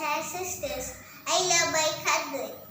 exercises this. I love my country.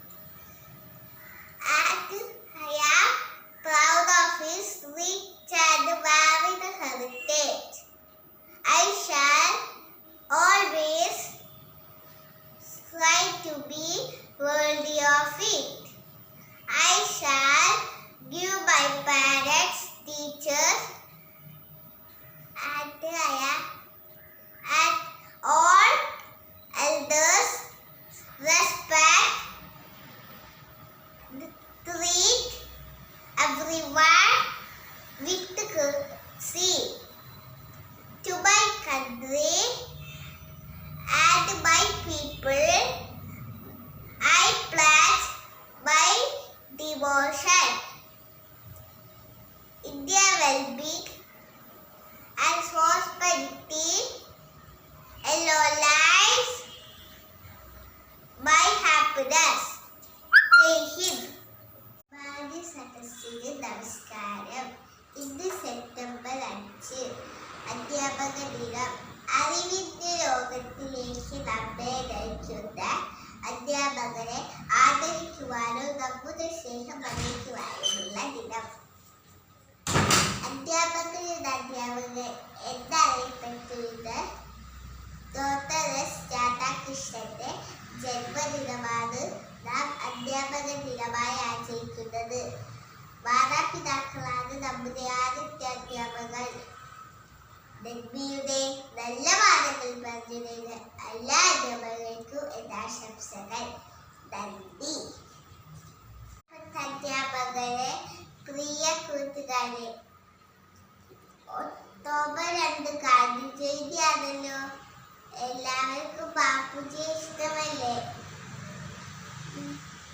Everyone with courtesy to my country and my people. I pledge my devotion. India will be and prosperity Hello lives my happiness. ദിനം അറിവിന്റെ ലോകത്തിലേക്ക് നമ്മെ നയിക്കുന്ന അധ്യാപകരെ ആദരിക്കുവാനും നമ്മുടെ സ്നേഹം അറിയിക്കുവാനുമുള്ള ദിനം. അധ്യാപകരുടെ അധ്യാപകർ എന്നറിയപ്പെട്ടിരുന്നത് ഡോക്ടർ എസ് രാധാകൃഷ്ണന്റെ ജന്മദിനമാണ് നാം അധ്യാപക ദിനമായി ആചരിക്കുന്നത്. മാതാപിതാക്കളാണ് നമ്മുടെ ആദ്യത്തെ അധ്യാപകർ നന്ദിയുടെ നല്ല വാദങ്ങൾ പറഞ്ഞതിന് എല്ലാ അധ്യാപകർക്കും എന്റെ ആശംസകൾ നന്ദി. അധ്യാപകരെ പ്രിയ കൂട്ടുകാരെ ഒക്ടോബർ രണ്ട് ഗാന്ധി ജയന്തിയാണല്ലോ. എല്ലാവർക്കും ബാപ്പുജിയെ ഇഷ്ടമല്ലേ?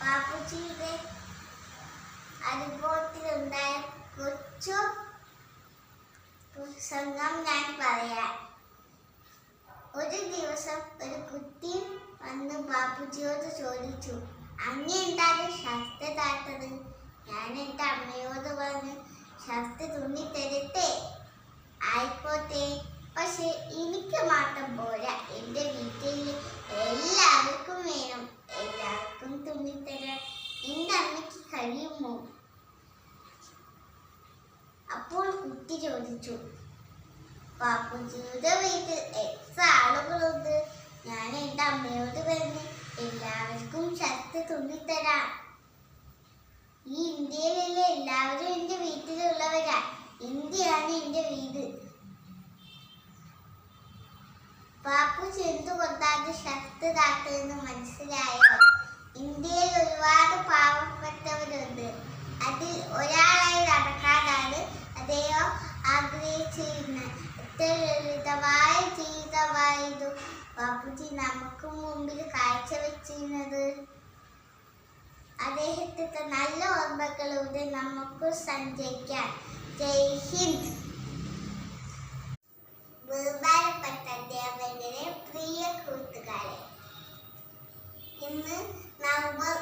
ബാപ്പുജിയുടെ അനുഭവത്തിലുണ്ടായ കൊച്ചു പ്രസംഗം ഞാൻ പറയാം. ഒരു ദിവസം ഒരു കുട്ടി വന്ന് ബാപ്പുജിയോട് ചോദിച്ചു അങ്ങ് എന്താണ് ഷർട്ട് താത്തത് ഞാൻ എന്റെ അമ്മയോട് പറഞ്ഞ് ഷർട്ട് തുണി തരട്ടെ. ആയിക്കോട്ടെ പക്ഷെ എനിക്ക് മാത്രം പോരാ. എന്റെ വീട്ടിൽ എല്ലാവർക്കും വേണം. എല്ലാവർക്കും തുണി തുന്നിത്തരാൻ എന്റെ അമ്മയ്ക്ക് കഴിയുമോ അപ്പോൾ കുട്ടി ചോദിച്ചു. പാപ്പുജിയുടെ വീട്ടിൽ എത്ര ആളുകളുണ്ട്? ഞാൻ എന്റെ അമ്മയോട് പറഞ്ഞ് എല്ലാവർക്കും ഷർട്ട് തുന്നിത്തരാം. ഈ ഇന്ത്യയിലെ എല്ലാവരും എന്റെ വീട്ടിലുള്ളവരാ. ഇന്ത്യയാണ് എന്റെ വീട്. പാപ്പു എന്തുകൊണ്ടാണ് ഷർട്ട് താത്തതെന്ന് മനസ്സിലായോ? ഇന്ത്യയിൽ ഒരുപാട് പാവപ്പെട്ടവരുണ്ട് അതിൽ ബാപ്പുജി നമുക്ക് മുമ്പിൽ കാഴ്ചവെച്ചിരുന്നത് അദ്ദേഹത്തെ നല്ല ഓർമ്മകളൂടെ നമുക്ക് സഞ്ചരിക്കാം. ജയ് ഹിന്ദ്. ബഹുമാനപ്പെട്ട അധ്യാപകരെ പ്രിയ കൂട്ടുകാരെ ഇന്ന് നവംബർ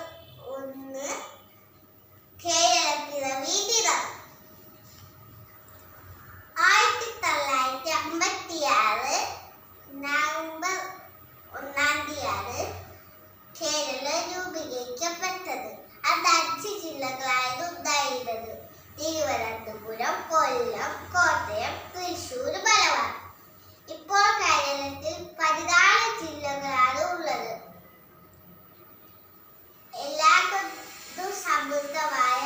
മലപ്പുറം കൊല്ലം കോട്ടയം തൃശൂർ മലബാർ ഇപ്പോൾ കേരളത്തിൽ പതിനാല് ജില്ലകളാണ് ഉള്ളത്. എല്ലാവർക്കും സമൃദ്ധമായ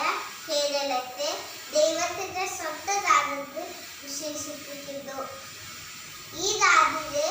കേരളത്തെ ദൈവത്തിന്റെ സ്വന്തം കാലത്ത് വിശേഷിപ്പിക്കുന്നു. ഈ നാടിന്റെ